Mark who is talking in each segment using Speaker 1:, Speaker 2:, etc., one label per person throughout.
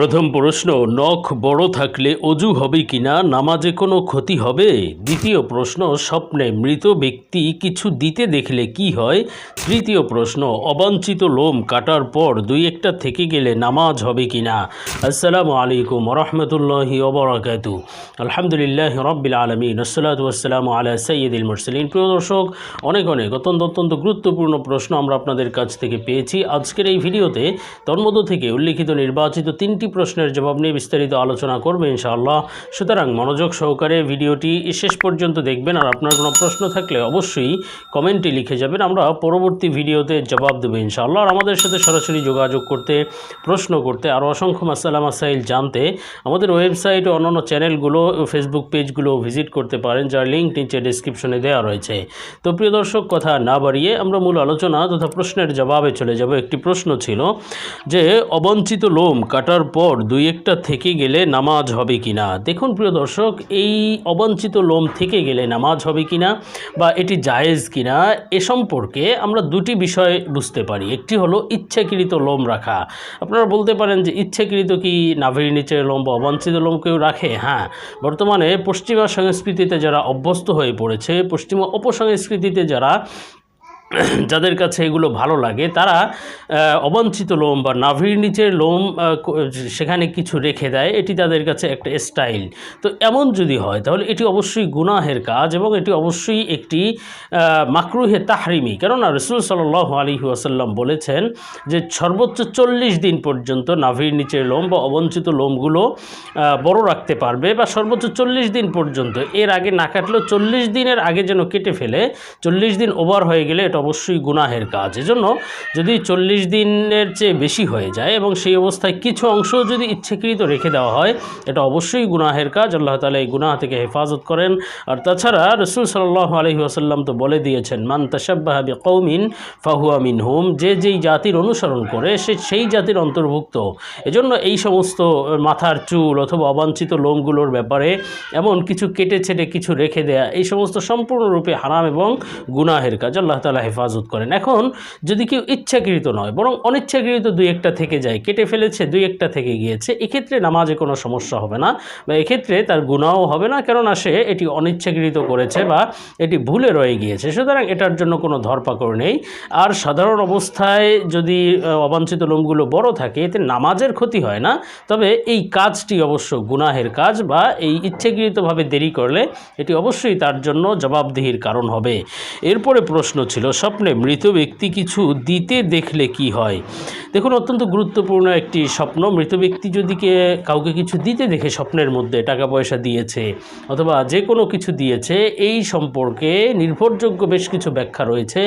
Speaker 1: প্রথম প্রশ্ন, নখ বড় থাকলে অজু হবে কিনা, নামাজে কোনো ক্ষতি হবে? দ্বিতীয় প্রশ্ন, স্বপ্নে মৃত ব্যক্তি কিছু দিতে দেখলে কি হয়? তৃতীয় প্রশ্ন, অবাঞ্ছিত লোম কাটার পর দুই একটা থেকে গেলে নামাজ হবে কিনা? আসসালামু আলাইকুম রহমতুল্লাহি ওবরাকাত। আলহামদুলিল্লাহ রব্বিল আলমিন। আসসালাতু আসসালামু আলা সৈয়দুল মুরসালিন। প্রিয় দর্শক, অনেক অনেক অত্যন্ত অত্যন্ত গুরুত্বপূর্ণ প্রশ্ন আমরা আপনাদের কাছ থেকে পেয়েছি। আজকের এই ভিডিওতে তন্মধ্য থেকে উল্লিখিত নির্বাচিত তিনটি প্রশ্নের জবাব নিয়ে বিস্তারিত আলোচনা করবে ইনশাআল্লাহ। সুতরাং মনোযোগ সহকারে ভিডিওটি শেষ পর্যন্ত দেখবেন আর আপনার কোনো প্রশ্ন থাকলে অবশ্যই কমেন্টে লিখে যাবেন, আমরা পরবর্তী ভিডিওতে জবাব দেবো ইনশাআল্লাহ। আর আমাদের সাথে সরাসরি যোগাযোগ করতে, প্রশ্ন করতে আরও অসংখ্য মাসালা মাসাইল জানতে আমাদের ওয়েবসাইট ও অন্যান্য চ্যানেলগুলো ফেসবুক পেজগুলো ভিজিট করতে পারেন, যার লিঙ্ক নিচে ডিসক্রিপশনে দেওয়া রয়েছে। তো প্রিয় দর্শক, কথা না বাড়িয়ে আমরা মূল আলোচনা তথা প্রশ্নের জবাবে চলে যাব। একটি প্রশ্ন ছিল যে অবঞ্চিত লোম কাটার পর দুই একটা থেকে গেলে নামাজ হবে কিনা? দেখুন প্রিয় দর্শক, এই অবাঞ্ছিত লোম থেকে গেলে নামাজ হবে কিনা বা এটি জায়েজ কিনা, এ সম্পর্কে আমরা দুটি বিষয় বুঝতে পারি। একটি হলো ইচ্ছাকৃত লোম রাখা। আপনারা বলতে পারেন যে ইচ্ছাকৃত কি নাভির নিচে লোম বা অবাঞ্ছিত লোম কেউ রাখে? হ্যাঁ বর্তমানে পশ্চিমা সংস্কৃতিতে যারা অভ্যস্ত হয়ে পড়েছে, পশ্চিমা অপসংস্কৃতিতে যারা যাদের কাছে এগুলো ভালো লাগে, তারা অবাঞ্ছিত লোম বা নাভির নিচের লোম সেখানে কিছু রেখে দেয়। এটি তাদের কাছে একটা স্টাইল। তো এমন যদি হয়, তাহলে এটি অবশ্যই গুনাহের কাজ এবং এটি অবশ্যই একটি মাকরুহে তাহরিমি। কেননা রসুল সাল আলী আসাল্লাম বলেছেন যে, সর্বোচ্চ চল্লিশ দিন পর্যন্ত নাভির নিচের লোম বা অবঞ্চিত লোমগুলো বড় রাখতে পারবে বা সর্বোচ্চ চল্লিশ দিন পর্যন্ত। এর আগে না কাটলেও চল্লিশ দিনের আগে যেন কেটে ফেলে, চল্লিশ দিন ওভার হয়ে গেলে এটা অবশ্যই গুনাহের কাজ। এজন্য যদি চল্লিশ দিনের চেয়ে বেশি হয়ে যায় এবং সেই অবস্থায় কিছু অংশ যদি ইচ্ছাকৃত রেখে দেওয়া হয়, এটা অবশ্যই গুনাহের কাজ। আল্লাহ তালা এই গুনাহ থেকে হেফাজত করেন। আর তাছাড়া রসুল সাল্লাহ আলহি আসাল্লাম তো বলে দিয়েছেন, মান তাসাব্বাহাবি কৌমিন ফাহুয়া মিন হুম যে যেই জাতির অনুসরণ করে, সে সেই জাতির অন্তর্ভুক্ত। এজন্য এই সমস্ত মাথার চুল অথবা অবাঞ্ছিত লোমগুলোর ব্যাপারে এমন কিছু কেটে ছেটে কিছু রেখে দেয়া, এই সমস্ত সম্পূর্ণরূপে হারাম এবং গুনাহের কাজ। আল্লাহ তালা হেফাজত করেন। এখন যদি কেউ ইচ্ছাকৃত নয়, বরং অনিচ্ছাকৃত দুই একটা থেকে যায়, কেটে ফেলেছে, দুই একটা থেকে গিয়েছে, এক্ষেত্রে নামাজে কোনো সমস্যা হবে না বা এক্ষেত্রে তার গুণাও হবে না, কেননা সে এটি অনিচ্ছাকৃত করেছে বা এটি ভুলে রয়ে গিয়েছে। সুতরাং এটার জন্য কোনো ধরপাকড় নেই। আর সাধারণ অবস্থায় যদি অবাঞ্ছিত লোমগুলো বড় থাকে, এতে নামাজের ক্ষতি হয় না। তবে এই কাজটি অবশ্য গুনাহের কাজ বা এই ইচ্ছাকৃতভাবে দেরি করলে এটি অবশ্যই তার জন্য জবাবদিহির কারণ হবে। এরপরে প্রশ্ন ছিল স্বপ্নে মৃত ব্যক্তি কিছু দিতে দেখলে কি হয়? দেখুন, অত্যন্ত গুরুত্বপূর্ণ একটি স্বপ্ন। মৃত ব্যক্তি যদি কে কাউকে কিছু দিতে দেখে স্বপ্নের মধ্যে টাকা পয়সা দিয়েছে অথবা যে কোনো কিছু দিয়েছে, এই সম্পর্কে নির্ভরযোগ্য বেশ কিছু ব্যাখ্যা রয়েছে,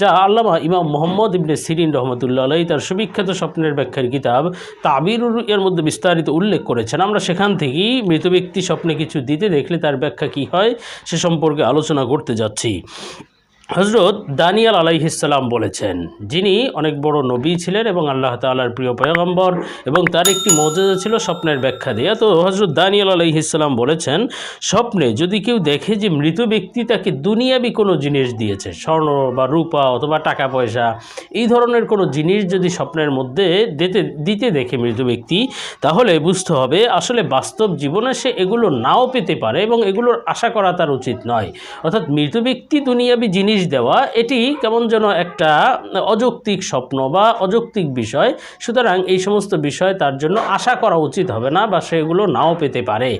Speaker 1: যা আল্লামা ইমাম মোহাম্মদ ইবনে সিরিন রহমতুল্লাহ আলাই তার সুবিখ্যাত স্বপ্নের ব্যাখ্যার কিতাব তাবির এর মধ্যে বিস্তারিত উল্লেখ করেছেন। আমরা সেখান থেকেই মৃত ব্যক্তি স্বপ্নে কিছু দিতে দেখলে তার ব্যাখ্যা কী হয়, সে সম্পর্কে আলোচনা করতে যাচ্ছি। হজরত দানিয়াল আলাইহিসাল্লাম বলেছেন, যিনি অনেক বড় নবী ছিলেন এবং আল্লাহ তাআলার প্রিয় পয়গম্বর এবং তার একটি মর্যাদা ছিল স্বপ্নের ব্যাখ্যা দেয়া। তো হজরত দানিয়াল আলাইহিসাল্লাম বলেছেন, স্বপ্নে যদি কেউ দেখে যে মৃত ব্যক্তি তাকে দুনিয়াবি কোনো জিনিস দিয়েছে, স্বর্ণ বা রূপা অথবা টাকা পয়সা, এই ধরনের কোনো জিনিস যদি স্বপ্নের মধ্যে দিতে দিতে দেখে মৃত ব্যক্তি, তাহলে বুঝতে হবে আসলে বাস্তব জীবনে সে এগুলো নাও পেতে পারে এবং এগুলোর আশা করা তার উচিত নয়। অর্থাৎ মৃত ব্যক্তি দুনিয়াবি জিনিস দেওয়া, এটি কেমন যেন একটা অযৌক্তিক স্বপ্ন বা অযৌক্তিক বিষয়। সুতরাং এই সমস্ত বিষয় তার জন্য আশা করা উচিত হবে না বা সেগুলো নাও পেতে পারে।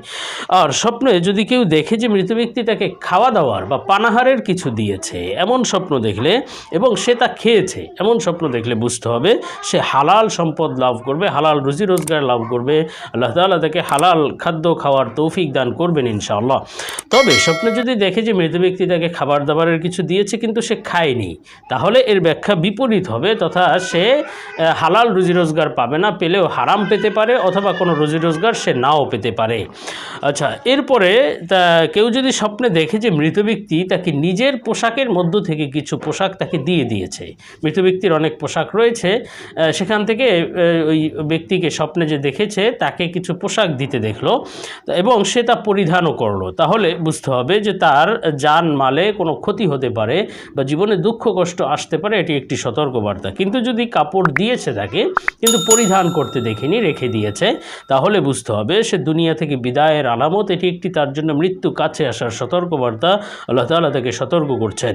Speaker 1: আর স্বপ্নে যদি কেউ দেখে যে মৃত ব্যক্তি তাকে খাওয়া দাওয়ার বা পানাহারের কিছু দিয়েছে, এমন স্বপ্ন দেখলে এবং সে তা খেয়েছে, এমন স্বপ্ন দেখলে বুঝতে হবে সে হালাল সম্পদ লাভ করবে, হালাল রুজি রোজগার লাভ করবে, আল্লাহ তাআলা তাকে হালাল খাদ্য খাওয়ার তৌফিক দান করবেন ইনশাআল্লাহ। তবে স্বপ্নে যদি দেখে যে মৃত ব্যক্তি তাকে খাবার দাবারের কিছু দিয়েছে কিন্তু সে খায়নি। তাহলে এর ব্যাখ্যা বিপরীত হবে তথা সে হালাল রুজি রোজগার পাবে না, পেলেও হারাম পেতে পারে অথবা কোনো রুজি রোজগার সে নাও পেতে পারে। আচ্ছা এরপরে তা কেউ যদি স্বপ্নে দেখে যে মৃত ব্যক্তি তাকে নিজের পোশাকের মধ্য থেকে কিছু পোশাক তাকে দিয়ে দিয়েছে, মৃত ব্যক্তির অনেক পোশাক রয়েছে সেখান থেকে ওই ব্যক্তিকে স্বপ্নে যে দেখেছে তাকে কিছু পোশাক দিতে দেখল এবং সে তা পরিধানও করল। তাহলে বুঝতে হবে যে তার যান মালে কোনো ক্ষতি হতে পারে বা জীবনে দুঃখ, কষ্ট আসতে পারে, এটি একটি সতর্কবার্তা। কিন্তু যদি কাপড় দিয়েছে তাকে, কিন্তু পরিধান করতে দেখিনি, রেখে দিয়েছে, তাহলে বুঝতে হবে সে দুনিয়া থেকে বিদায়ের আলামত, এটি একটি তার জন্য মৃত্যু কাছে আসার সতর্কবার্তা। আল্লাহ তাল্লাহ তাকে সতর্ক করছেন।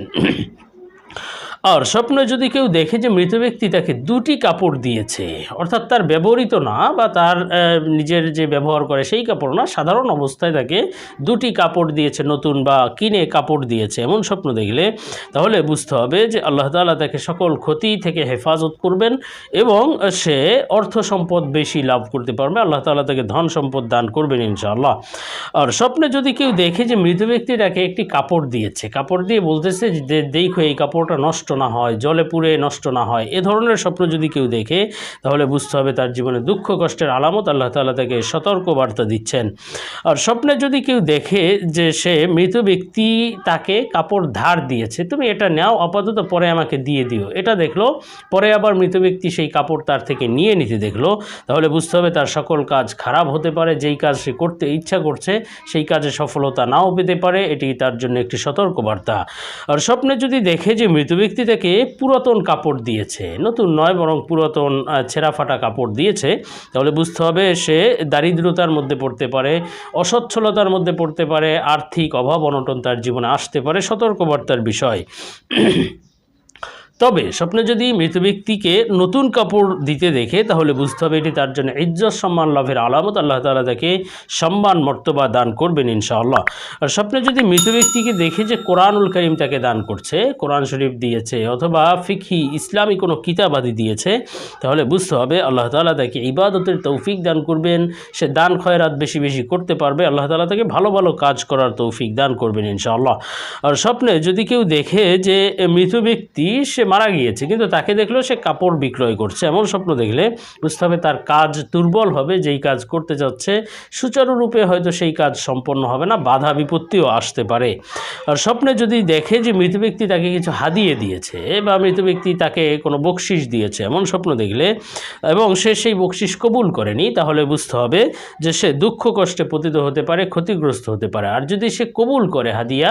Speaker 1: আর স্বপ্নে যদি কেউ দেখে যে মৃত ব্যক্তি তাকে দুটি কাপড় দিয়েছে, অর্থাৎ তার ব্যবহৃত না বা তার নিজের যে ব্যবহার করে সেই কাপড় না, সাধারণ অবস্থায় তাকে দুটি কাপড় দিয়েছে, নতুন বা কিনে কাপড় দিয়েছে, এমন স্বপ্ন দেখলে তাহলে বুঝতে হবে যে আল্লাহ তাআলা তাকে সকল ক্ষতি থেকে হেফাজত করবেন এবং সে অর্থ সম্পদ বেশি লাভ করতে পারবে। আল্লাহ তাআলা তাকে ধন সম্পদ দান করবেন ইনশাআল্লাহ। আর স্বপ্নে যদি কেউ দেখে যে মৃত ব্যক্তি তাকে একটি কাপড় দিয়েছে, কাপড় দিয়ে বলতেছে যে দেখো এই কাপড়টা নষ্ট না হয়, জলে পুড়ে নষ্ট না হয়, এ ধরনের স্বপ্ন যদি কেউ দেখে, তাহলে বুঝতে হবে তার জীবনে দুঃখ, কষ্টের আলামত আল্লাহ তাআলা তাকে সতর্ক বার্তা দিচ্ছেন। আর স্বপ্নে যদি কেউ দেখে যে সে মৃত ব্যক্তি তাকে কাপড় ধার দিয়েছে, তুমি এটা নাও, আপাতত পরে আমাকে দিয়ে দিও। এটা দেখল, পরে আবার মৃত ব্যক্তি সেই কাপড় তার থেকে নিয়ে নিতে দেখল, তাহলে বুঝতে হবে তার সকল কাজ খারাপ হতে পারে, যেই কাজ সে করতে ইচ্ছা করছে, সেই কাজে সফলতা নাও পেতে পারে, এটি তার জন্য একটি সতর্কবার্তা। আর স্বপ্নে যদি দেখে যে মৃত ব্যক্তি তাকে পুরাতন কাপড় দিয়েছে। নতুন নয়, বরং পুরাতন ছেঁড়া ফাটা কাপড় দিয়েছে। তাহলে বুঝতে হবে সে দারিদ্রতার মধ্যে পড়তে পারে, অসচ্ছলতার মধ্যে পড়তে পারে, আর্থিক অভাব অনটন তার জীবনে আসতে পারে, সতর্কবার্তার বিষয়। তবে স্বপ্নে যদি মৃত ব্যক্তিকে নতুন কাপড় দিতে দেখে, তাহলে বুঝতে হবে এটি তার জন্য ইজ্জত, সম্মান, লাভের আলামত। আল্লাহ তালা তাকে সম্মান, মর্তবা দান করবেন ইনশাআল্লাহ। আর স্বপ্নে যদি মৃত ব্যক্তিকে দেখে যে কোরআনুল করিম তাকে দান করছে, কোরআন শরীফ দিয়েছে অথবা ফিকি ইসলামী কোনো কিতাবাদি দিয়েছে, তাহলে বুঝতে হবে আল্লাহ তালা তাকে ইবাদতের তৌফিক দান করবেন। সে দান খয়রাত বেশি বেশি করতে পারবে। আল্লাহ তালা তাকে ভালো ভালো কাজ করার তৌফিক দান করবেন ইনশাআল্লাহ। আর স্বপ্নে যদি কেউ দেখে যে মৃত ব্যক্তি, সে মারা গিয়েছে, কিন্তু তাকে দেখলেও সে কাপড় বিক্রয় করছে। এমন স্বপ্ন দেখলে বুঝতে হবে তার কাজ দুর্বল হবে, যেই কাজ করতে যাচ্ছে সুচারুরূপে হয়তো সেই কাজ সম্পন্ন হবে না, বাধা বিপত্তিও আসতে পারে। আর স্বপ্নে যদি দেখে যে মৃত ব্যক্তি তাকে কিছু হাদিয়ে দিয়েছে বা মৃত ব্যক্তি তাকে কোনো বকশিস দিয়েছে, এমন স্বপ্ন দেখলে এবং সে সেই বকশিস কবুল করেনি, তাহলে বুঝতে হবে যে সে দুঃখ কষ্টে পতিত হতে পারে, ক্ষতিগ্রস্ত হতে পারে। আর যদি সে কবুল করে হাদিয়া,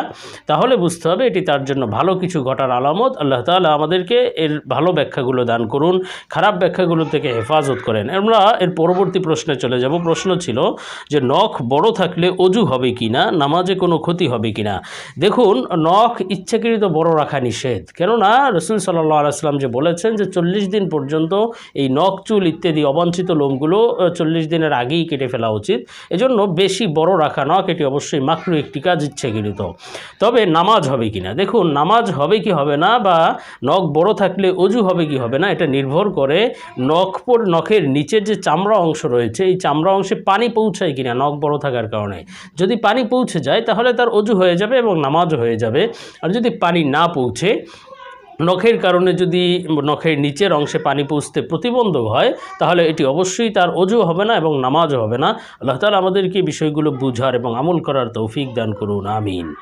Speaker 1: তাহলে বুঝতে হবে এটি তার জন্য ভালো কিছু ঘটার আলামত। আল্লাহ তাআলা আমাদেরকে এর ভালো ব্যাখ্যাগুলো দান করুন, খারাপ ব্যাখ্যাগুলো থেকে হেফাজত করেন। আমরা এর পরবর্তী প্রশ্নে চলে যাব। প্রশ্ন ছিল যে, নখ বড় থাকলে অজু হবে কি না নামাজে কোনো ক্ষতি হবে কি না দেখুন, নখ ইচ্ছাকৃত বড় রাখা নিষেধ। কেননা রসুল সাল্লাহ আলাইসলাম যে বলেছেন যে, চল্লিশ দিন পর্যন্ত এই নখ, চুল ইত্যাদি অবাঞ্ছিত লোমগুলো চল্লিশ দিনের আগেই কেটে ফেলা উচিত। এজন্য বেশি বড় রাখা নখ, এটি অবশ্যই মাত্র একটি কাজ ইচ্ছাকৃত। তবে নামাজ হবে কি না দেখুন, নামাজ হবে কি হবে না বা নখ বড় থাকলে অজু হবে কি হবে না? এটা নির্ভর করে নখ পর নখের নিচের যে চামড়া অংশ রয়েছে, এই চামড়া অংশে পানি পৌঁছায় কিনা নখ বড় থাকার কারণে। যদি পানি পৌঁছে যায়, তাহলে তার অজু হয়ে যাবে এবং নামাজও হয়ে যাবে। আর যদি পানি না পৌঁছে, নখের কারণে যদি নখের নিচের অংশে পানি পৌঁছতে প্রতিবন্ধক হয়, তাহলে এটি অবশ্যই তার অজু হবে না এবং নামাজও হবে না। আল্লাহ তাআলা আমাদেরকে বিষয়গুলো বুঝার এবং আমল করার তৌফিক দান করুন, আমিন।